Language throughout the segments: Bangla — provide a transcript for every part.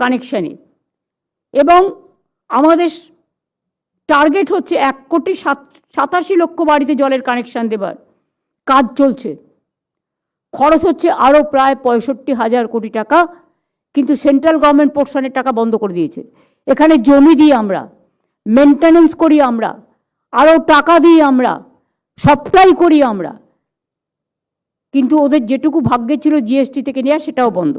কানেকশানে এবং আমাদের টার্গেট হচ্ছে এক কোটি সাত, সাতাশি লক্ষ বাড়িতে জলের কানেকশান দেবার। কাজ চলছে। খরচ হচ্ছে আরও প্রায় পঁয়ষট্টি হাজার কোটি টাকা, কিন্তু সেন্ট্রাল গভর্নমেন্ট পোর্শনের টাকা বন্ধ করে দিয়েছে। এখানে জমি দিই আমরা মেনটেনেন্স করি আমরা আরও টাকা দিই আমরা সবটাই করি আমরা। কিন্তু ওদের যেটুকু ভাগ্যে ছিল জিএসটি থেকে নেওয়া সেটাও বন্ধ।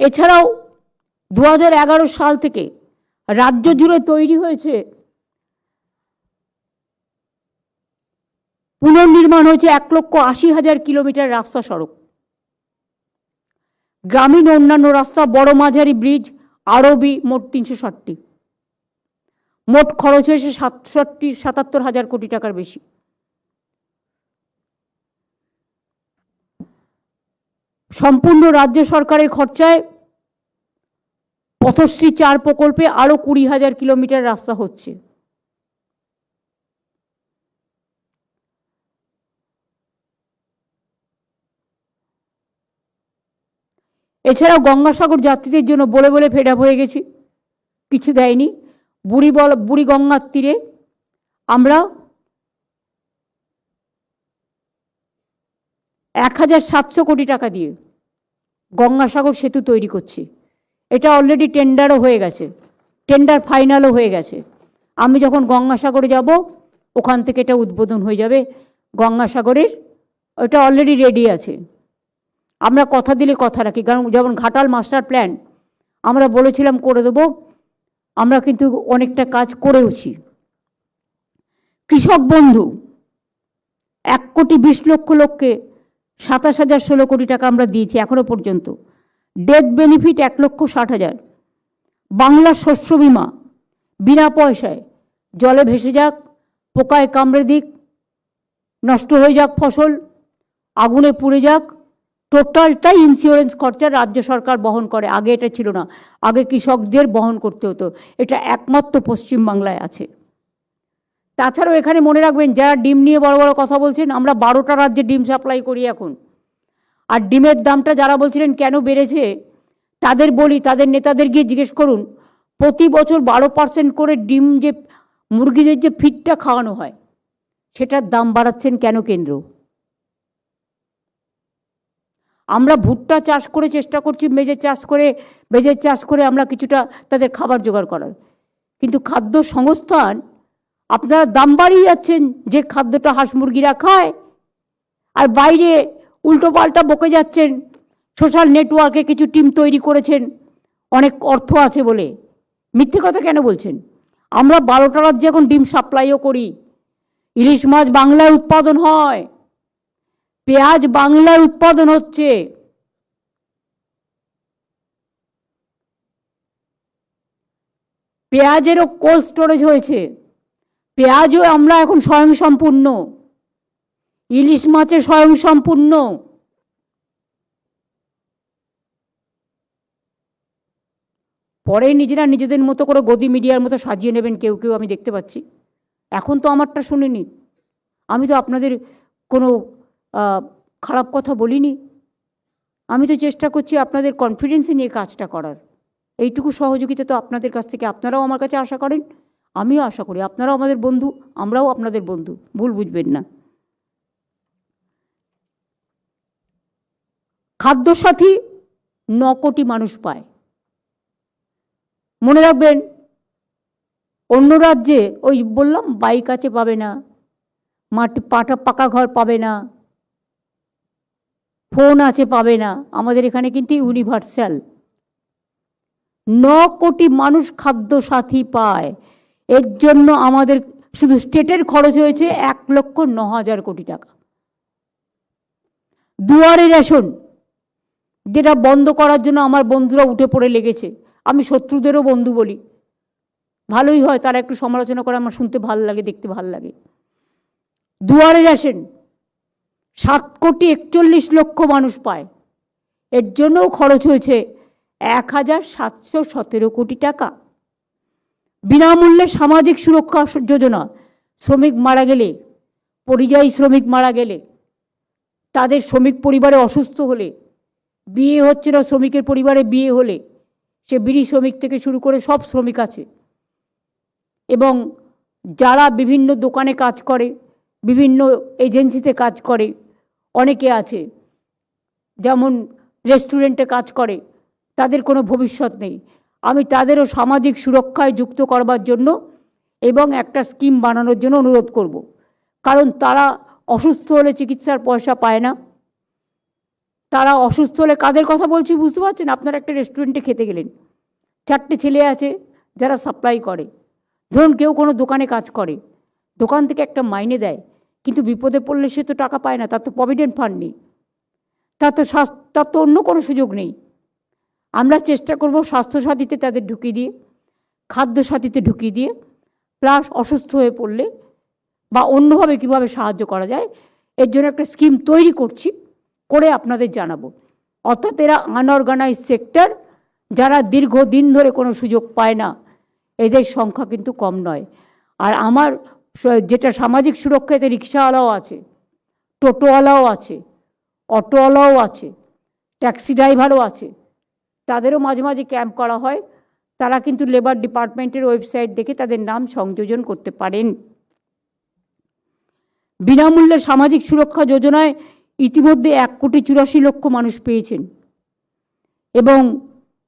এছাড়াও দু হাজার এগারো সাল থেকে রাজ্য জুড়ে তৈরি হয়েছে পুনর্নির্মাণ হয়েছে এক লক্ষ আশি হাজার কিলোমিটার রাস্তা সড়ক। গ্রামীণ অন্যান্য রাস্তা, বড় মাঝারি ব্রিজ, আরবি মোট তিনশো ষাটটি। মোট খরচ হয়েছে সাতষট্টি, সাতাত্তর হাজার কোটি টাকার বেশি। সম্পূর্ণ রাজ্য সরকারের খরচায় পথশ্রী চার প্রকল্পে আরও কুড়ি হাজার কিলোমিটার রাস্তা হচ্ছে। এছাড়াও গঙ্গাসাগর যাত্রীদের জন্য বলে বলে ফেড হয়ে গেছি। কিছু দেয়নি। বুড়ি বল, বুড়ি গঙ্গার তীরে আমরা এক হাজার সাতশো কোটি টাকা দিয়ে গঙ্গাসাগর সেতু তৈরি করছি। এটা অলরেডি টেন্ডারও হয়ে গেছে। টেন্ডার ফাইনালও হয়ে গেছে। আমি যখন গঙ্গাসাগরে যাব, ওখান থেকে এটা উদ্বোধন হয়ে যাবে। গঙ্গাসাগরের ওটা অলরেডি রেডি আছে। আমরা কথা দিলে কথা রাখি, কারণ যেমন ঘাটাল মাস্টার প্ল্যান আমরা বলেছিলাম করে দেব, আমরা কিন্তু অনেকটা কাজ করেওছি। কৃষক বন্ধু, এক কোটি বিশ লক্ষ লোককে সাতাশ হাজার ষোলো কোটি টাকা আমরা দিয়েছি এখনও পর্যন্ত। ডেথ বেনিফিট এক লক্ষ ষাট হাজার। বাংলা শস্য বিমা, বিনা পয়সায় জলে ভেসে যাক, পোকায় কামড়ে দিক, নষ্ট হয়ে যাক ফসল, আগুনে পুড়ে যাক, টোটালটাই ইন্স্যুরেন্স খরচা রাজ্য সরকার বহন করে। আগে এটা ছিল না। আগে কৃষকদের বহন করতে হতো। এটা একমাত্র পশ্চিমবাংলায় আছে। তাছাড়াও এখানে মনে রাখবেন, যারা ডিম নিয়ে বড় বড় কথা বলছেন, আমরা বারোটা রাজ্যে ডিম সাপ্লাই করি এখন। আর ডিমের দামটা যারা বলছিলেন কেন বেড়েছে, তাদের বলি, তাদের নেতাদের গিয়ে জিজ্ঞেস করুন। প্রতি বছর বারো পার্সেন্ট করে ডিম যে মুরগিদের যে ফিডটা খাওয়ানো হয়, সেটার দাম বাড়াচ্ছেন কেন কেন্দ্র? আমরা ভুট্টা চাষ করে চেষ্টা করছি মেজের চাষ করে মেজের চাষ করে আমরা কিছুটা তাদের খাবার জোগাড় করার। কিন্তু খাদ্য সংস্থান, আপনারা দাম বাড়িয়ে যাচ্ছেন যে খাদ্যটা হাঁস মুরগিরা খায়, আর বাইরে উল্টো পাল্টা বকে যাচ্ছেন। সোশ্যাল নেটওয়ার্কে কিছু টিম তৈরি করেছেন। অনেক অর্থ আছে বলে। মিথ্যে কথা কেন বলছেন? আমরা বারোটা রাজ্যে এখন ডিম সাপ্লাইও করি। ইলিশ মাছ বাংলায় উৎপাদন হয়। পেঁয়াজ বাংলায় উৎপাদন হচ্ছে। পেঁয়াজেরও কোল্ড স্টোরেজ হয়েছে। পেঁয়াজও আমরা এখন স্বয়ংসম্পূর্ণ। ইলিশ মাছে স্বয়ংসম্পূর্ণ পরে নিজেরা নিজেদের মতো করে গদি মিডিয়ার মতো সাজিয়ে নেবেন কেউ কেউ, আমি দেখতে পাচ্ছি। এখন তো আমারটা শুনিনি। আমি তো আপনাদের কোনো খারাপ কথা বলিনি। আমি তো চেষ্টা করছি আপনাদের কনফিডেন্সে নিয়ে কাজটা করার। এইটুকু সহযোগিতা তো আপনাদের কাছ থেকে, আপনারাও আমার কাছে আশা করেন, আমিও আশা করি। আপনারাও আমাদের বন্ধু, আমরাও আপনাদের বন্ধু। ভুল বুঝবেন না। খাদ্যসাথী ন কোটি মানুষ পায়। মনে রাখবেন, অন্য রাজ্যে ওই বললাম বাইক আছে পাবে না মাটি পাটা পাকা ঘর পাবে না, ফোন আছে পাবে না, আমাদের এখানে কিন্তু ইউনিভার্সাল। ন কোটি মানুষ খাদ্য সাথী পায়, এর জন্য আমাদের শুধু স্টেটের খরচ হয়েছে এক লক্ষ ন হাজার কোটি টাকা। দুয়ারে রেশন যেটা বন্ধ করার জন্য আমার বন্ধুরা উঠে পড়ে লেগেছে। আমি শত্রুদেরও বন্ধু বলি। ভালোই হয়, তারা একটু সমালোচনা করে আমার শুনতে ভালো লাগে, দেখতে ভালো লাগে। দুয়ারে আসেন। সাত কোটি একচল্লিশ লক্ষ মানুষ পায়। এর জন্যও খরচ হয়েছে এক হাজার সাতশো সতেরো কোটি টাকা। বিনামূল্যে সামাজিক সুরক্ষা যোজনা। শ্রমিক মারা গেলে, পরিযায়ী শ্রমিক মারা গেলে, তাদের শ্রমিক পরিবারে অসুস্থ হলে বিয়ে হচ্ছে না শ্রমিকের পরিবারে বিয়ে হলে, সে বিড়ি শ্রমিক থেকে শুরু করে সব শ্রমিক আছে। এবং যারা বিভিন্ন দোকানে কাজ করে, বিভিন্ন এজেন্সিতে কাজ করে, অনেকে আছে, যেমন রেস্টুরেন্টে কাজ করে, তাদের কোনো ভবিষ্যৎ নেই। আমি তাদেরও সামাজিক সুরক্ষায় যুক্ত করবার জন্য এবং একটা স্কিম বানানোর জন্য অনুরোধ করব। কারণ তারা অসুস্থ হলে চিকিৎসার পয়সা পায় না। তারা অসুস্থ হলে কাদের কথা বলছি বুঝতে পারছেন? আপনারা একটা রেস্টুরেন্টে খেতে গেলেন। চারটে ছেলে আছে যারা সাপ্লাই করে। ধরুন কেউ কোনো দোকানে কাজ করে। দোকান থেকে একটা মাইনে দেয়, কিন্তু বিপদে পড়লে সে তো টাকা পায় না, তার তো প্রভিডেন্ট ফান্ড নেই। তার তো স্বাস্থ্য, তার তো অন্য কোনো সুযোগ নেই। আমরা চেষ্টা করব স্বাস্থ্যসাথীতে তাদের ঢুকিয়ে দিয়ে, খাদ্য সাথীতে ঢুকিয়ে দিয়ে, প্লাস অসুস্থ হয়ে পড়লে বা অন্যভাবে কীভাবে সাহায্য করা যায়, এর জন্য একটা স্কিম তৈরি করছি। করে আপনাদের জানাব। অর্থাৎ এরা আনঅর্গানাইজ সেক্টর যারা দীর্ঘদিন ধরে কোনো সুযোগ পায় না, এদের সংখ্যা কিন্তু কম নয়। আর আমার যেটা সামাজিক সুরক্ষা, এতে রিক্সাওয়ালাও আছে, টোটোওয়ালাও আছে, অটোওয়ালাও আছে, ট্যাক্সি ড্রাইভারও আছে। তাদেরও মাঝে মাঝে ক্যাম্প করা হয়। তারা কিন্তু লেবার ডিপার্টমেন্টের ওয়েবসাইট দেখে তাদের নাম সংযোজন করতে পারেন। বিনামূল্যে সামাজিক সুরক্ষা যোজনায় ইতিমধ্যে এক কোটি চুরাশি লক্ষ মানুষ পেয়েছেন। এবং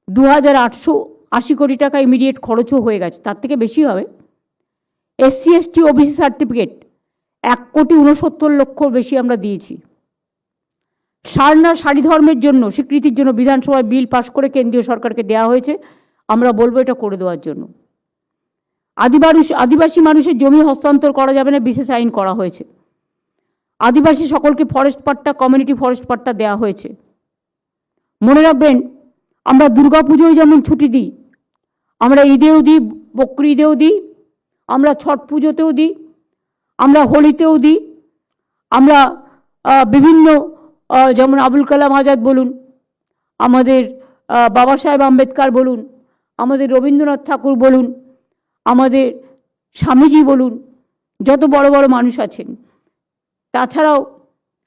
দু হাজার আটশো আশি কোটি টাকা ইমিডিয়েট খরচও হয়ে গেছে। তার থেকে বেশি হবে। এসসি, এসটি, ওবিসি সার্টিফিকেট এক কোটি উনসত্তর লক্ষ বেশি আমরা দিয়েছি। সারনা সারি ধর্মের জন্য, স্বীকৃতির জন্য বিধানসভায় বিল পাশ করে কেন্দ্রীয় সরকারকে দেওয়া হয়েছে। আমরা বলব এটা করে দেওয়ার জন্য। আদিবাসী আদিবাসী মানুষের জমি হস্তান্তর করা যাবে না, বিশেষ আইন করা হয়েছে। আদিবাসী সকলকে forest patta community forest patta দেওয়া হয়েছে। মনে রাখবেন, আমরা পুজোয় যেমন ছুটি দিই, আমরা ঈদেও দিই, বকরি ঈদেও দিই, আমরা ছট পুজোতেও দিই, আমরা হোলিতেও দিই, আমরা বিভিন্ন যেমন আবুল কালাম আজাদ বলুন, আমাদের বাবা সাহেব আম্বেদকর বলুন, আমাদের রবীন্দ্রনাথ ঠাকুর বলুন, আমাদের স্বামীজি বলুন, যত বড় বড় মানুষ আছেন। তাছাড়াও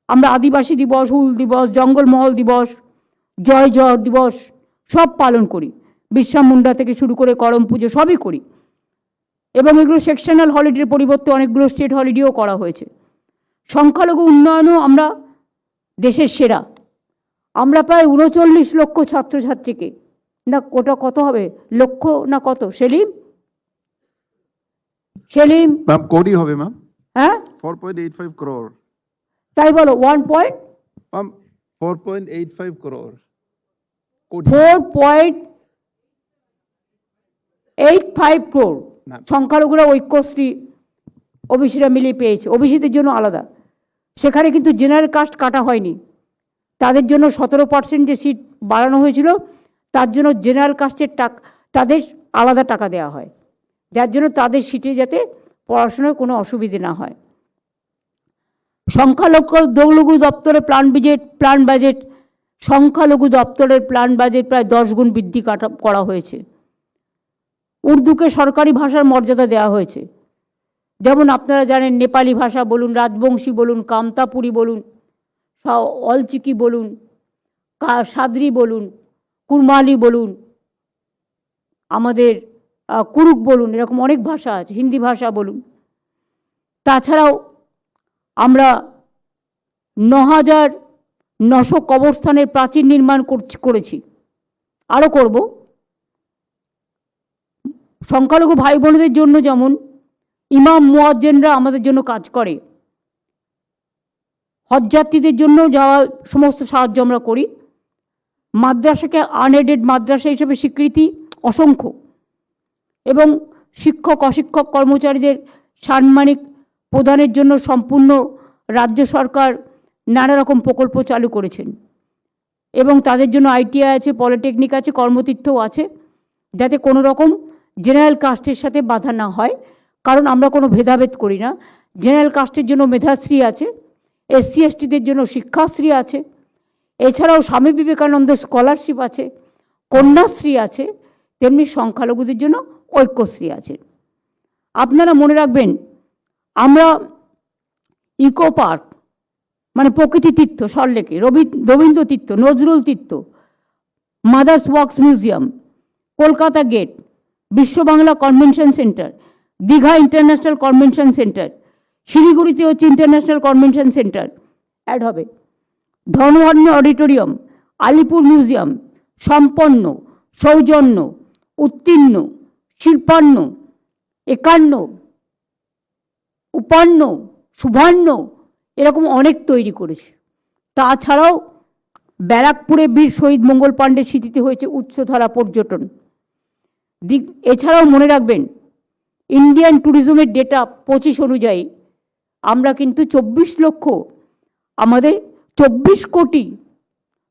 আমরা আদিবাসী দিবস হুল দিবস জঙ্গলমহল দিবস জয় জয় দিবস সব পালন করি। বিশ্বা মুন্ডা থেকে শুরু করে করম পুজো সবই করি। এবং এগুলো সেকশনাল হলিডের পরিবর্তে অনেকগুলো স্টেট হলিডেও করা হয়েছে। সংখ্যালঘু উন্নয়নও আমরা দেশের সেরা। আমরা প্রায় উনচল্লিশ লক্ষ ছাত্রছাত্রীকে না ওটা কত হবে? লক্ষ না কত? সেলিম? সেলিম? কোটি হবে ম্যাম হ্যাঁ? Four point eight five crore তাই বলো one point ma'am four point eight five crore কোটি four point eight five crore Ma'am. সংখ্যালঘুরা ঐক্যশ্রী ওবিসিরা মিলিয়ে পেয়েছে। ওবিসিদের জন্য আলাদা। সেখানে কিন্তু জেনারেল কাস্ট কাটা হয়নি। তাদের জন্য সতেরো পার্সেন্ট যে সিট বাড়ানো হয়েছিল তার জন্য জেনারেল কাস্টের টাকা তাদের আলাদা টাকা দেওয়া হয়। যার জন্য তাদের সিটে যাতে পড়াশোনায় কোনো অসুবিধে না হয়। সংখ্যালঘু দৌলঘু দপ্তরের প্ল্যান বাজেট প্ল্যান বাজেট সংখ্যালঘু দপ্তরের প্ল্যান বাজেট প্রায় দশ গুণ বৃদ্ধি কাটা, করা হয়েছে। উর্দুকে সরকারি ভাষার মর্যাদা দেওয়া হয়েছে। যেমন আপনারা জানেন নেপালি ভাষা বলুন, রাজবংশী বলুন কামতাপুরি বলুন অলচিকি বলুন সাদরি বলুন, কুরমালি বলুন, আমাদের কুরুক বলুন, এরকম অনেক ভাষা আছে, হিন্দি ভাষা বলুন। তাছাড়াও আমরা ন হাজার নশো কবরস্থানের প্রাচীর নির্মাণ করছি- আরও করব। সংখ্যালঘু ভাই বোনদের জন্য যেমন ইমাম মুয়াজ্জেনরা আমাদের জন্য কাজ করে হজযাত্রীদের জন্য যাওয়া সমস্ত সাহায্য আমরা করি। মাদ্রাসাকে আনএডেড মাদ্রাসা হিসেবে স্বীকৃতি অসংখ্য। এবং শিক্ষক, অশিক্ষক কর্মচারীদের সাম্মানিক প্রদানের জন্য সম্পূর্ণ রাজ্য সরকার নানা রকম প্রকল্প চালু করেছেন। এবং তাদের জন্য আইটিআই আছে, পলিটেকনিক আছে, কর্মতীর্থও আছে, যাতে কোনো রকম জেনারেল কাস্টের সাথে বাধা না হয়। কারণ আমরা কোনো ভেদাভেদ করি না। জেনারেল কাস্টের জন্য মেধাশ্রী আছে এসসি এসটিদের জন্য শিক্ষাশ্রী আছে, এছাড়াও স্বামী বিবেকানন্দ স্কলারশিপ আছে, কন্যাশ্রী আছে, তেমনি সংখ্যালঘুদের জন্য ঐক্যশ্রী আছে। আপনারা মনে রাখবেন আমরা ইকো পার্ক মানে প্রকৃতি তীর্থ সল্লেকে রবি, Rabindra Tirtha, Nazrul Tirtha, mother's wax museum, Kolkata gate, Biswa Bangla convention centre, Digha international convention centre শিলিগুড়িতে হচ্ছে ইন্টারন্যাশনাল কনভেনশন সেন্টার অ্যাড হবে। ধর্মভান্য অডিটোরিয়াম, আলিপুর মিউজিয়াম, সম্পন্ন, সৌজন্য, উত্তীর্ণ, শিল্পান্ন, একান্ন উপান্ন সুবর্ণ এরকম অনেক তৈরি করেছে। তাছাড়াও ব্যারাকপুরে বীর শহীদ মঙ্গল পাণ্ডের স্মৃতিতে হয়েছে উচ্চধারা পর্যটন। দিক, এছাড়াও মনে রাখবেন, ইন্ডিয়ান ট্যুরিজমের ডেটা পঁচিশ অনুযায়ী আমরা কিন্তু চব্বিশ লক্ষ, আমাদের চব্বিশ কোটি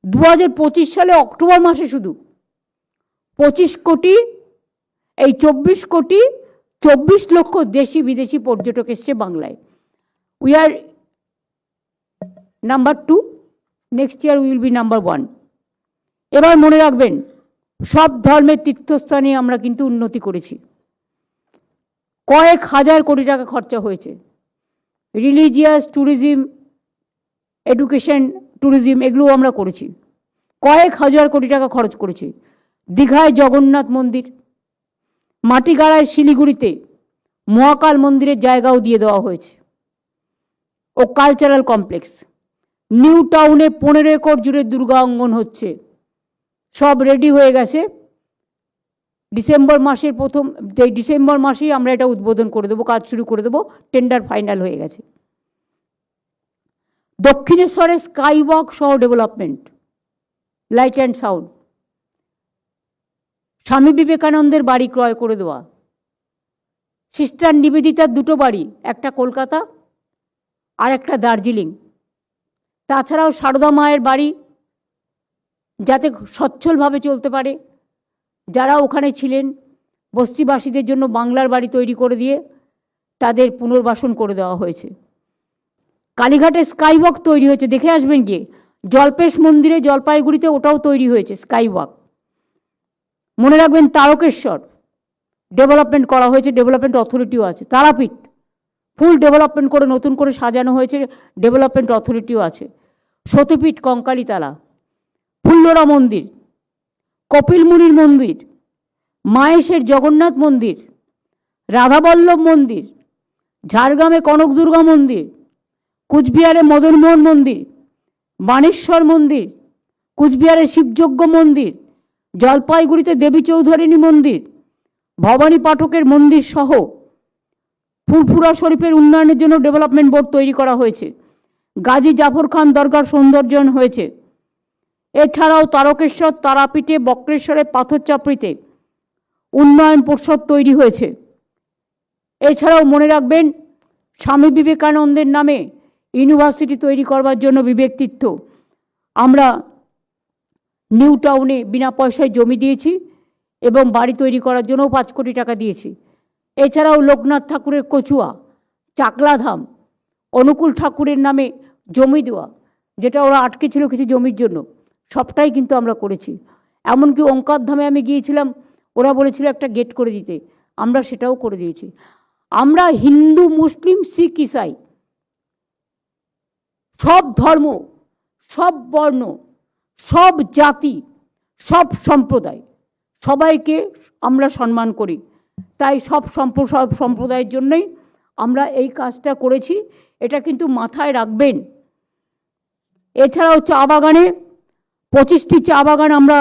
দু হাজার পঁচিশ সালে অক্টোবর মাসে শুধু, পঁচিশ কোটি, এই চব্বিশ কোটি চব্বিশ লক্ষ দেশি বিদেশি পর্যটক এসছে বাংলায়। We are number two next year will be number one এবার মনে রাখবেন, সব ধর্মের তীর্থস্থানে আমরা কিন্তু উন্নতি করেছি। কয়েক হাজার কোটি টাকা খরচা হয়েছে। রিলিজিয়াস ট্যুরিজম এডুকেশন ট্যুরিজম এগুলো আমরা করেছি। কয়েক হাজার কোটি টাকা খরচ করেছি। দীঘায় জগন্নাথ মন্দির মাটিগাড়ায় শিলিগুড়িতে মহাকাল মন্দিরের জায়গাও দিয়ে দেওয়া হয়েছে। ও কালচারাল কমপ্লেক্স নিউ টাউনে পনেরো একর জুড়ে দুর্গা অঙ্গন হচ্ছে। সব রেডি হয়ে গেছে। ডিসেম্বর মাসের প্রথম, এই ডিসেম্বর মাসেই আমরা এটা উদ্বোধন করে দেবো, কাজ শুরু করে দেবো টেন্ডার ফাইনাল হয়ে গেছে। দক্ষিণেশ্বরে স্কাই ওয়াক সহ development light and sound Swami বিবেকানন্দের বাড়ি ক্রয় করে দেওয়া। সিস্টার নিবেদিতার দুটো বাড়ি, একটা কলকাতা আর একটা দার্জিলিং। তাছাড়াও সারদা মায়ের বাড়ি, যাতে সচ্ছলভাবে চলতে পারে। যারা ওখানে ছিলেন, বস্তিবাসীদের জন্য বাংলার বাড়ি তৈরি করে দিয়ে তাদের পুনর্বাসন করে দেওয়া হয়েছে। কালীঘাটে স্কাইওয়াক তৈরি হয়েছে, দেখে আসবেন গিয়ে। জলপেশ মন্দিরে জলপাইগুড়িতে ওটাও তৈরি হয়েছে, স্কাইওয়াক। মনে রাখবেন তারকেশ্বর ডেভেলপমেন্ট করা হয়েছে ডেভেলপমেন্ট অথরিটিও আছে, তারাপীঠ ফুল ডেভেলপমেন্ট করে নতুন করে সাজানো হয়েছে ডেভেলপমেন্ট অথরিটিও আছে। সতীপীঠ কঙ্কালীতলা, ফুল্লরা মন্দির, কপিল মুনির মন্দির, মায়েশের জগন্নাথ মন্দির, রাধাবল্লভ মন্দির, ঝাড়গ্রামে কনক দুর্গা মন্দির, কুচবিহারে মদনমোহন মন্দির বাণেশ্বর মন্দির, কুচবিহারে শিবযজ্ঞ মন্দির জলপাইগুড়িতে দেবী চৌধুরানী মন্দির, ভবানী পাঠকের মন্দির সহ ফুরফুরা শরীফের উন্নয়নের জন্য ডেভেলপমেন্ট বোর্ড তৈরি করা হয়েছে। গাজী জাফর খান দরগার সৌন্দর্যন হয়েছে। এছাড়াও তারকেশ্বর, তারাপীঠে, বক্রেশ্বরে পাথরচাপড়িতে উন্নয়ন পর্ষদ তৈরি হয়েছে। এছাড়াও মনে রাখবেন, স্বামী বিবেকানন্দের নামে ইউনিভার্সিটি তৈরি করবার জন্য বিবেক তীর্থ। আমরা নিউ টাউনে বিনা পয়সায় জমি দিয়েছি এবং বাড়ি তৈরি করার জন্যও পাঁচ কোটি টাকা দিয়েছি। এছাড়াও লোকনাথ ঠাকুরের কচুয়া, চাকলাধাম, অনুকূল ঠাকুরের নামে জমি দেওয়া, যেটা ওরা আটকে ছিল কিছু জমির জন্য, সবটাই কিন্তু আমরা করেছি। এমনকি ধামে আমি গিয়েছিলাম, ওরা বলেছিল একটা গেট করে দিতে, আমরা সেটাও করে দিয়েছি। আমরা হিন্দু, মুসলিম, শিখ, ইসাই, সব ধর্ম, সব বর্ণ সব জাতি, সব সম্প্রদায়, সবাইকে আমরা সম্মান করি। তাই সব সব সম্প্রদায়ের জন্যই আমরা এই কাজটা করেছি। এটা কিন্তু মাথায় রাখবেন। এছাড়াও চা বাগানে পঁচিশটি চা বাগান আমরা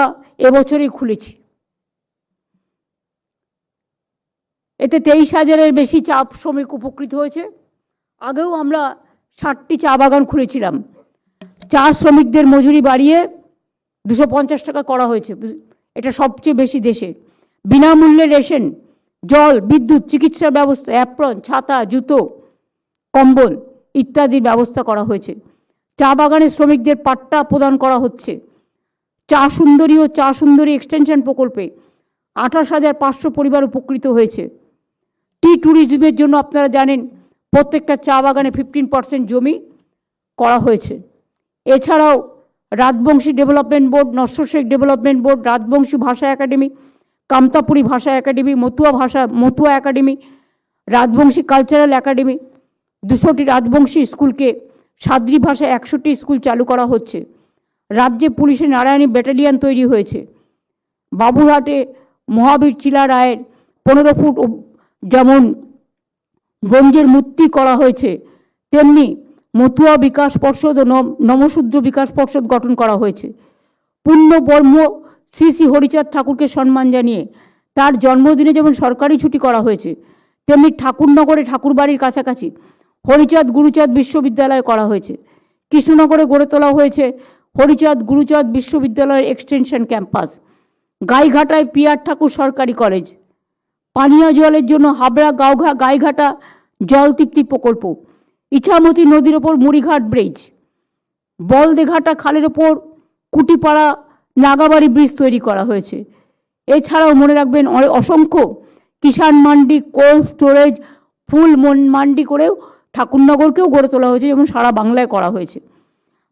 এবছরই খুলেছি। এতে তেইশ হাজারের বেশি চা শ্রমিক উপকৃত হয়েছে। আগেও আমরা ষাটটি চা বাগান খুলেছিলাম। চা শ্রমিকদের মজুরি বাড়িয়ে দুশো পঞ্চাশ টাকা করা হয়েছে। এটা সবচেয়ে বেশি দেশে। বিনামূল্যে রেশন, জল, বিদ্যুৎ চিকিৎসার ব্যবস্থা, অ্যাপ্রন, ছাতা, জুতো, কম্বল ইত্যাদির ব্যবস্থা করা হয়েছে। চা বাগানের শ্রমিকদের পাট্টা প্রদান করা হচ্ছে। চা সুন্দরী ও চা সুন্দরী এক্সটেনশন প্রকল্পে আঠাশ হাজার পাঁচশো পরিবার উপকৃত হয়েছে। টি ট্যুরিজমের জন্য আপনারা জানেন, প্রত্যেকটা চা বাগানে ফিফটিন পার্সেন্ট জমি করা হয়েছে। এছাড়াও Rajbanshi development board Nashya Sheikh development board, Rajbanshi ভাষা একাডেমি, কামতাপুরী ভাষা একাডেমি, মতুয়া ভাষা, Matua academy, Rajbanshi cultural academy, দুশোটি Rajbanshi স্কুলকে সাদ্রি ভাষায় একশোটি স্কুল চালু করা হচ্ছে। রাজ্যে পুলিশে নারায়ণী ব্যাটালিয়ান তৈরি হয়েছে। বাবুরহাটে মহাবীর চিলা রায়ের পনেরো ফুট যেমন ব্রোঞ্জের মূর্তি করা হয়েছে, তেমনি মতুয়া বিকাশ পর্ষদ ও নম- নমশূদ্র বিকাশ পর্ষদ গঠন করা হয়েছে। পূর্ণ বর্ম শ্রী শ্রী হরিচাঁদ ঠাকুরকে সম্মান জানিয়ে তার জন্মদিনে যেমন সরকারি ছুটি করা হয়েছে, তেমনি ঠাকুরনগরে ঠাকুরবাড়ির কাছাকাছি হরিচাঁদ গুরুচাঁদ বিশ্ববিদ্যালয় করা হয়েছে। কৃষ্ণনগরে গড়ে তোলা হয়েছে হরিচাঁদ গুরুচাঁদ বিশ্ববিদ্যালয়ের এক্সটেনশন ক্যাম্পাস। গাইঘাটায় পিয়ার ঠাকুর সরকারি কলেজ। পানীয় জলের জন্য হাবড়া গাওঘা গাইঘাটা জল প্রকল্প। ইছামতি নদীর ওপর মুড়িঘাট ব্রিজ, বলদেঘাটা খালের ওপর কুটিপাড়া নাগাবাড়ি ব্রিজ তৈরি করা হয়েছে। এছাড়াও মনে রাখবেন অসংখ্য কিষাণ মান্ডি, কোল্ড স্টোরেজ, ফুল মন- মান্ডি করেও ঠাকুরনগরকেও গড়ে তোলা হয়েছে যেমন সারা বাংলায় করা হয়েছে।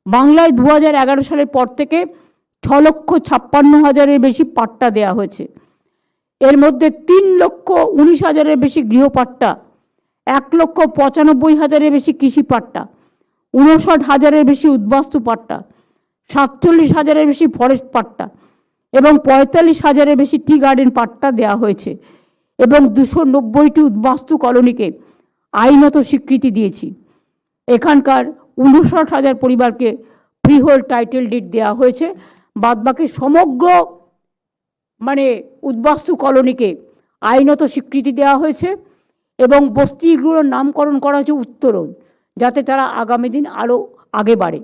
বাংলায় দু হাজার এগারো সালের পর থেকে ছ লক্ষ ছাপ্পান্ন হাজারের বেশি পাট্টা দেওয়া হয়েছে। এর মধ্যে তিন লক্ষ উনিশ হাজারের বেশি গৃহপাট্টা এক লক্ষ পঁচানব্বই হাজারের বেশি কৃষি পাট্টা উনষাট হাজারের বেশি উদ্বাস্তু পাট্টা সাতচল্লিশ হাজারের বেশি ফরেস্ট পাট্টা এবং পঁয়তাল্লিশ হাজারের বেশি টি গার্ডেন পাট্টা দেওয়া হয়েছে এবং দুশো নব্বইটি উদ্বাস্তু কলোনিকে আইনত স্বীকৃতি দিয়েছি। এখানকার উনষাট হাজার পরিবারকে ফ্রিহোল্ড টাইটেল ডিট দেওয়া হয়েছে। বাদবাকি সমগ্র মানে উদ্বাস্তু কলোনিকে আইনত স্বীকৃতি দেওয়া হয়েছে। এবং বস্তিগুলোর নামকরণ করা হয়েছে উত্তরণ, যাতে তারা আগামী দিন আরও আগে বাড়ে।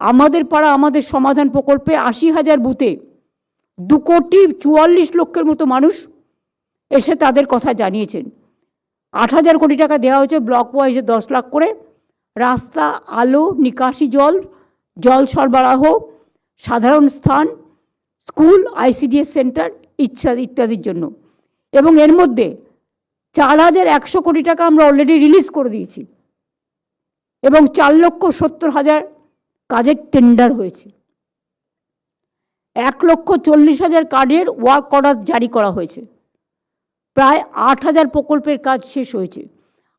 আমাদের পাড়া আমাদের সমাধান প্রকল্পে আশি হাজার বুথে দু কোটি চুয়াল্লিশ লক্ষের মতো মানুষ এসে তাদের কথা জানিয়েছেন। আট হাজার কোটি টাকা দেওয়া হয়েছে ব্লক ওয়াইজে দশ লাখ করে। রাস্তা, আলো, নিকাশি জল জল সরবরাহ, সাধারণ স্থান, স্কুল, আইসিডিএস সেন্টার ইচ্ছা, ইত্যাদির জন্য। এবং এর মধ্যে চার হাজার একশো কোটি টাকা আমরা অলরেডি রিলিজ করে দিয়েছি। এবং চার লক্ষ সত্তর হাজার কাজের টেন্ডার হয়েছে। এক লক্ষ চল্লিশ হাজার কার্ডের ওয়ার্ক অর্ডার জারি করা হয়েছে। প্রায় আট হাজার প্রকল্পের কাজ শেষ হয়েছে।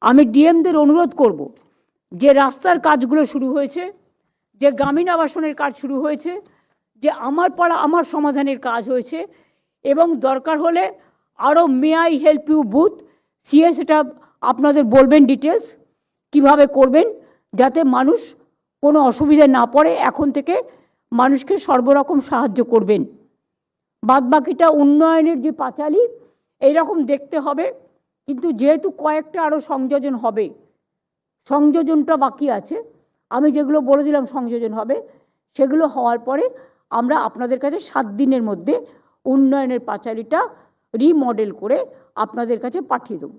আমি ডিএমদের অনুরোধ করব যে রাস্তার কাজগুলো শুরু হয়েছে, যে গ্রামীণ আবাসনের কাজ শুরু হয়েছে, যে আমার পাড়া আমার সমাধানের কাজ হয়েছে, এবং দরকার হলে আরও may I help you booth CS এটা আপনাদের বলবেন ডিটেলস কীভাবে করবেন যাতে মানুষ কোনো অসুবিধায় না পড়ে, এখন থেকে মানুষকে সর্বরকম সাহায্য করবেন। বাদবাকিটা উন্নয়নের যে পাঁচালী, এইরকম দেখতে হবে, কিন্তু যেহেতু কয়েকটা আরও সংযোজন হবে, সংযোজনটা বাকি আছে, আমি যেগুলো বলে দিলাম সংযোজন হবে, সেগুলো হওয়ার পরে আমরা আপনাদের কাছে সাত দিনের মধ্যে উন্নয়নের পাঁচালীটা রিমডেল করে আপনাদের কাছে পাঠিয়ে দেবো।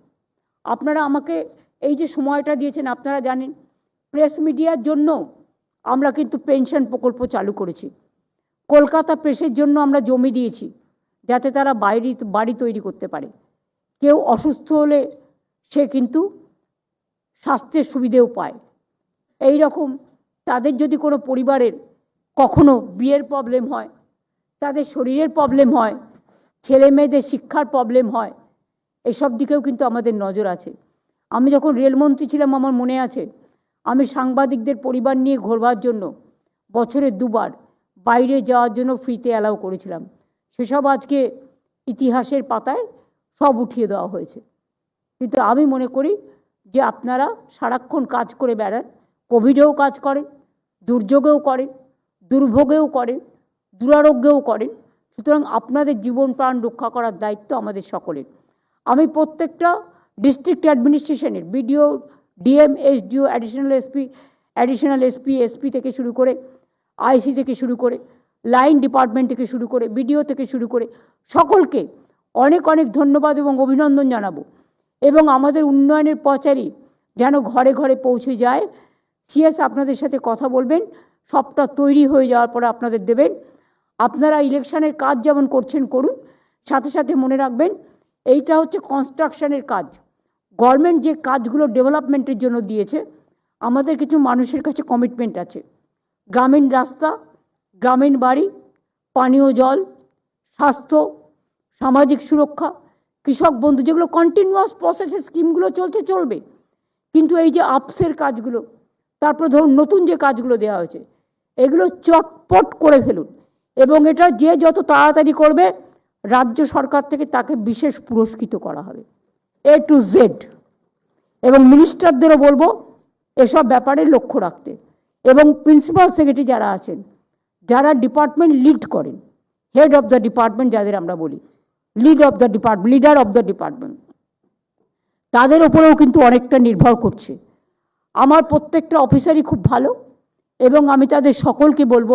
আপনারা আমাকে এই যে সময়টা দিয়েছেন, আপনারা জানেন প্রেস মিডিয়ার জন্য আমরা কিন্তু পেনশন প্রকল্প চালু করেছি। কলকাতা প্রেসের জন্য আমরা জমি দিয়েছি, যাতে তারা বাইরে, বাড়ি তৈরি করতে পারে। কেউ অসুস্থ হলে সে কিন্তু স্বাস্থ্যের সুবিধেও পায়। এই রকম তাদের যদি কোনো পরিবারের কখনো বিয়ের প্রবলেম হয়, তাদের শরীরের প্রবলেম হয় ছেলে মেয়েদের শিক্ষার প্রবলেম হয়, এসব দিকেও কিন্তু আমাদের নজর আছে। আমি যখন রেলমন্ত্রী ছিলাম, আমার মনে আছে, আমি সাংবাদিকদের পরিবার নিয়ে ঘোরবার জন্য বছরে দুবার বাইরে যাওয়ার জন্য ফ্রিতে অ্যালাউ করেছিলাম। সেসব আজকে ইতিহাসের পাতায় সব উঠিয়ে দেওয়া হয়েছে। কিন্তু আমি মনে করি যে আপনারা সারাক্ষণ কাজ করে বেড়ান, কোভিডেও কাজ করেন, দুর্যোগেও করেন, দুর্ভোগেও করেন, দুরারোগ্যেও করেন সুতরাং আপনাদের জীবন প্রাণ রক্ষা করার দায়িত্ব আমাদের সকলের। আমি প্রত্যেকটা district অ্যাডমিনিস্ট্রেশনের BDO DM SDO additional SP additional SP SP থেকে শুরু করে আইসি থেকে শুরু করে লাইন ডিপার্টমেন্ট থেকে শুরু করে বিডিও থেকে শুরু করে, সকলকে অনেক অনেক ধন্যবাদ এবং অভিনন্দন জানাব। এবং আমাদের উন্নয়নের পচারি যেন ঘরে ঘরে পৌঁছে যায় সিএস আপনাদের সাথে কথা বলবেন, সবটা তৈরি হয়ে যাওয়ার পরে আপনাদের দেবেন। আপনারা ইলেকশনের কাজ যেমন করছেন করুন, সাথে সাথে মনে রাখবেন এইটা হচ্ছে কনস্ট্রাকশনের কাজ। গভর্নমেন্ট যে কাজগুলো ডেভেলপমেন্টের জন্য দিয়েছে, আমাদের কিছু মানুষের কাছে কমিটমেন্ট আছে। গ্রামীণ রাস্তা, গ্রামীণ বাড়ি, পানীয় জল, স্বাস্থ্য, সামাজিক সুরক্ষা, কৃষক বন্ধু, যেগুলো কন্টিনিউয়াস প্রসেসে স্কিমগুলো চলছে, চলবে। কিন্তু এই যে আপসের কাজগুলো, তারপর ধরুন নতুন যে কাজগুলো দেওয়া হয়েছে, এগুলো চটপট করে ফেলুন। এবং এটা যে যত তাড়াতাড়ি করবে, রাজ্য সরকার থেকে তাকে বিশেষ পুরস্কৃত করা হবে। এ টু জেড এবং মিনিস্টারদেরও বলব, এসব ব্যাপারে লক্ষ্য রাখতে। এবং প্রিন্সিপাল সেক্রেটারি যারা আছেন, যারা ডিপার্টমেন্ট লিড করেন হেড অফ দ্য ডিপার্টমেন্ট যাদের আমরা বলি lead of the department leader of the department তাদের ওপরেও কিন্তু অনেকটা নির্ভর করছে। আমার প্রত্যেকটা অফিসারই খুব ভালো, এবং আমি তাদের সকলকে বলব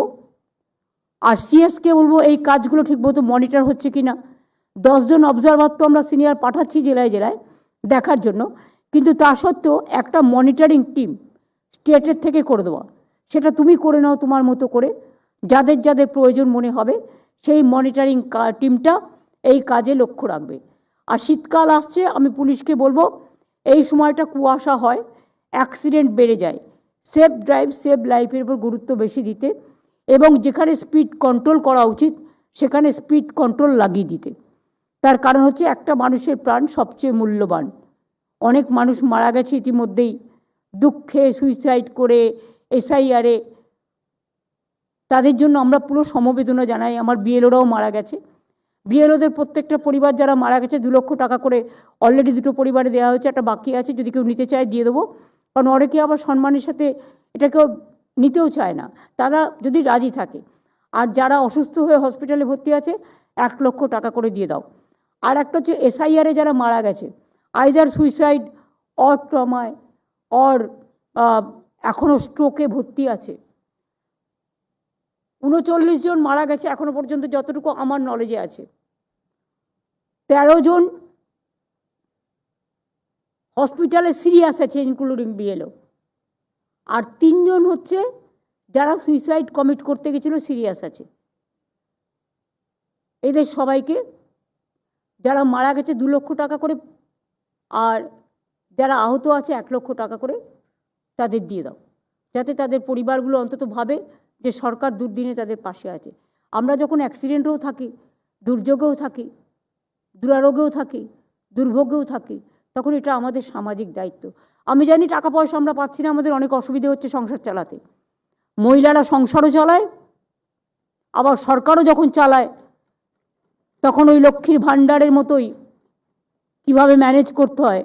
আর সিএসকে বলব এই কাজগুলো ঠিকমতো মনিটর হচ্ছে কি না দশজন অবজারভার তো আমরা সিনিয়র পাঠাচ্ছি জেলায় জেলায় দেখার জন্য। কিন্তু তা সত্ত্বেও একটা মনিটরিং টিম স্টেটের থেকে করে দেওয়া। সেটা তুমি করে নাও তোমার মতো করে। যাদের যাদের প্রয়োজন মনে হবে, সেই মনিটরিং টিমটা এই কাজে লক্ষ্য রাখবে। আর শীতকাল আসছে, আমি পুলিশকে বলব, এই সময়টা কুয়াশা হয় অ্যাক্সিডেন্ট বেড়ে যায়। সেফ ড্রাইভ সেফ লাইফের উপর গুরুত্ব বেশি দিতে এবং যেখানে স্পিড কন্ট্রোল করা উচিত, সেখানে স্পিড কন্ট্রোল লাগিয়ে দিতে। তার কারণ হচ্ছে একটা মানুষের প্রাণ সবচেয়ে মূল্যবান। অনেক মানুষ মারা গেছে ইতিমধ্যেই। দুঃখে সুইসাইড করে এসআইআরে তাদের জন্য আমরা পুরো সমবেদনা জানাই। আমার বিএলওরাও মারা গেছে। বিএলওদের প্রত্যেকটা পরিবার যারা মারা গেছে, দু লক্ষ টাকা করে অলরেডি দুটো পরিবারে দেওয়া হয়েছে। একটা বাকি আছে, যদি কেউ নিতে চায়, দিয়ে দেবো। কারণ অনেকে আবার সম্মানের সাথে এটাকেও নিতেও চায় না। তারা যদি রাজি থাকে, আর যারা অসুস্থ হয়ে হসপিটালে ভর্তি আছে, এক লক্ষ টাকা করে দিয়ে দাও। আর একটা হচ্ছে এসআইআরে যারা মারা গেছে আইদার সুইসাইড অর ট্রমায় অর এখনও স্ট্রোকে ভর্তি আছে। উনচল্লিশ জন মারা গেছে এখনও পর্যন্ত যতটুকু আমার নলেজে আছে। তেরো জন হসপিটালে সিরিয়াস আছে ইনক্লুডিং বিএলও আর তিনজন হচ্ছে যারা সুইসাইড কমিট করতে গেছিল সিরিয়াস আছে। এদের সবাইকে যারা মারা গেছে দু লক্ষ টাকা করে আর যারা আহত আছে এক লক্ষ টাকা করে তাদের দিয়ে দাও। যাতে তাদের পরিবারগুলো অন্তত ভাবে যে সরকার দুর্দিনে তাদের পাশে আছে। আমরা যখন অ্যাক্সিডেন্টেও থাকি, দুর্যোগেও থাকি, দুরারোগেও থাকি, দুর্ভোগেও থাকি তখন এটা আমাদের সামাজিক দায়িত্ব। আমি জানি টাকা পয়সা আমরা পাচ্ছি না, আমাদের অনেক অসুবিধে হচ্ছে সংসার চালাতে। মহিলারা সংসারও চালায়, আবার সরকারও যখন চালায়, তখন ওই লক্ষ্মীর ভাণ্ডারের মতোই কীভাবে ম্যানেজ করতে হয়,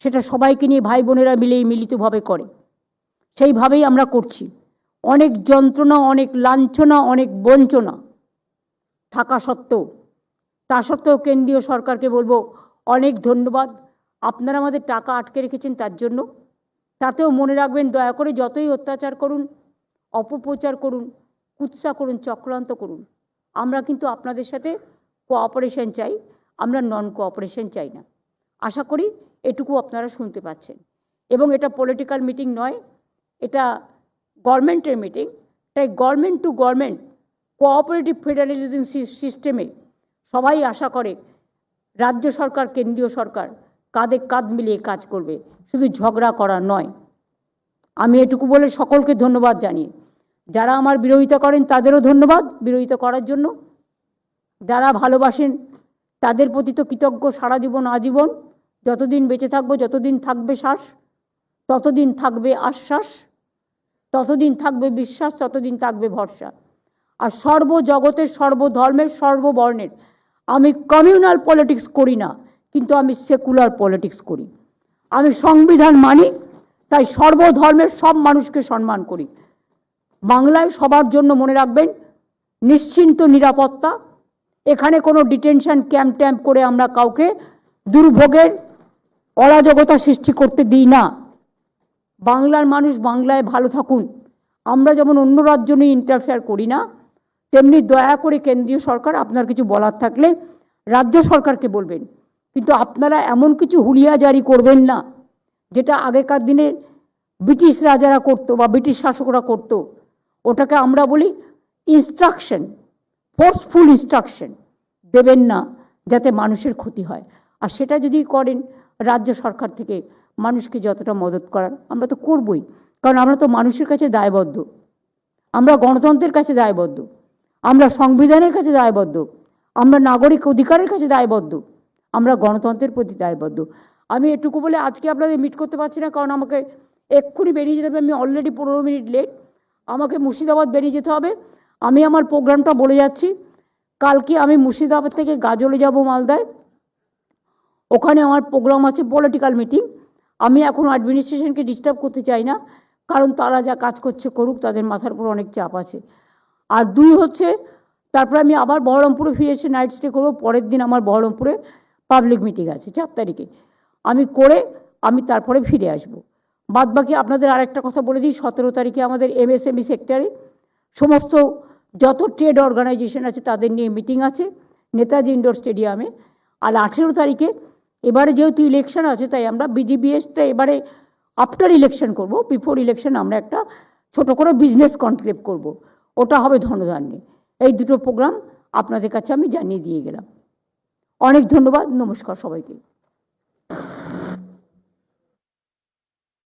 সেটা সবাইকে নিয়ে ভাই বোনেরা মিলেই মিলিতভাবে করে। সেইভাবেই আমরা করছি। অনেক যন্ত্রণা, অনেক লাঞ্ছনা, অনেক বঞ্চনা থাকা সত্ত্বেও। তা সত্ত্বেও কেন্দ্রীয় সরকারকে বলব, অনেক ধন্যবাদ। আপনারা আমাদের টাকা আটকে রেখেছেন তার জন্য। তাতেও মনে রাখবেন, দয়া করে যতই অত্যাচার করুন, অপপ্রচার করুন, কুৎসা করুন, চক্রান্ত করুন, আমরা কিন্তু আপনাদের সাথে কোঅপারেশন চাই, আমরা নন কোঅপারেশন চাই না। আশা করি এটুকু আপনারা শুনতে পাচ্ছেন। এবং এটা পলিটিক্যাল মিটিং নয়, এটা গভর্নমেন্টের মিটিং তাই government to government cooperative federalism সিস্টেমে সবাই আশা করে, রাজ্য সরকার, কেন্দ্রীয় সরকার কাঁধে কাঁধ মিলিয়ে কাজ করবে। শুধু ঝগড়া করা নয়। আমি এটুকু বলে সকলকে ধন্যবাদ জানিয়ে। যারা আমার বিরোধিতা করেন, তাদেরও ধন্যবাদ বিরোধিতা করার জন্য। যারা ভালোবাসেন, তাদের প্রতি তো কৃতজ্ঞ সারা জীবন আজীবন। যতদিন বেঁচে থাকব, যতদিন থাকবে শ্বাস, ততদিন থাকবে আশ্বাস, ততদিন থাকবে বিশ্বাস, ততদিন থাকবে ভরসা। আর সর্ব সর্বজগতের সর্বধর্মের সর্ববর্ণের, আমি কমিউনাল পলিটিক্স করি না। কিন্তু আমি সেকুলার পলিটিক্স করি। আমি সংবিধান মানি, তাই সর্বধর্মের সব মানুষকে সম্মান করি। বাংলায় সবার জন্য মনে রাখবেন, নিশ্চিন্ত নিরাপত্তা, এখানে কোনো ডিটেনশন ক্যাম্প ট্যাম্প করে আমরা কাউকে দুর্ভোগের অরাজকতা সৃষ্টি করতে দিই না। বাংলার মানুষ বাংলায় ভালো থাকুন। আমরা যেমন অন্য রাজ্য নিয়ে ইন্টারফেয়ার করি না, তেমনি দয়া করে কেন্দ্রীয় সরকার, আপনার কিছু বলার থাকলে রাজ্য সরকারকে বলবেন। কিন্তু আপনারা এমন কিছু হুলিয়া জারি করবেন না, যেটা আগেকার দিনে ব্রিটিশ রাজারা করতো বা ব্রিটিশ শাসকরা করতো। ওটাকে আমরা বলি ইনস্ট্রাকশন ফোর্সফুল ইনস্ট্রাকশন দেবেন না, যাতে মানুষের ক্ষতি হয়। আর সেটা যদি করেন রাজ্য সরকার থেকে, মানুষকে যতটা মদত করার, আমরা তো করবই। কারণ আমরা তো মানুষের কাছে দায়বদ্ধ। আমরা গণতন্ত্রের কাছে দায়বদ্ধ। আমরা সংবিধানের কাছে দায়বদ্ধ। আমরা নাগরিক অধিকারের কাছে দায়বদ্ধ। আমরা গণতন্ত্রের প্রতি দায়বদ্ধ। আমি এটুকু বলে আজকে আপনাদের মিট করতে পারছি না, কারণ আমাকে এক্ষুনি বেরিয়ে যেতে হবে। আমি অলরেডি পনেরো মিনিট লেট আমাকে মুর্শিদাবাদ বেরিয়ে যেতে হবে। আমি আমার প্রোগ্রামটা বলে যাচ্ছি। কালকে আমি মুর্শিদাবাদ থেকে গাজলে যাব মালদায়। ওখানে আমার প্রোগ্রাম আছে পলিটিক্যাল মিটিং আমি এখন অ্যাডমিনিস্ট্রেশনকে ডিস্টার্ব করতে চাই না, কারণ তারা যা কাজ করছে করুক, তাদের মাথার উপর অনেক চাপ আছে। আর দুই হচ্ছে, তারপরে আমি আবার বহরমপুরে ফিরে এসে নাইট স্টে করব। পরের দিন আমার বহরমপুরে পাবলিক মিটিং আছে, চার তারিখে। আমি করে আমি তারপরে ফিরে আসব। বাদ বাকি আপনাদের আরেকটা কথা বলে দিই, সতেরো তারিখে আমাদের এমএসএমই সেক্টরে সমস্ত যত ট্রেড অর্গানাইজেশন আছে তাদের নিয়ে মিটিং আছে, নেতাজি ইন্ডোর স্টেডিয়ামে আর আঠেরো তারিখে এবারে যেহেতু ইলেকশন আছে, তাই আমরা বিজিবিএসটা এবারে আফটার ইলেকশন করব বিফোর ইলেকশন আমরা একটা ছোট করে বিজনেস কনক্লেভ করব। ওটা হবে ধনধান্যে। এই দুটো প্রোগ্রাম আপনাদের কাছে আমি জানিয়ে দিয়ে গেলাম। অনেক ধন্যবাদ নমস্কার সবাইকে।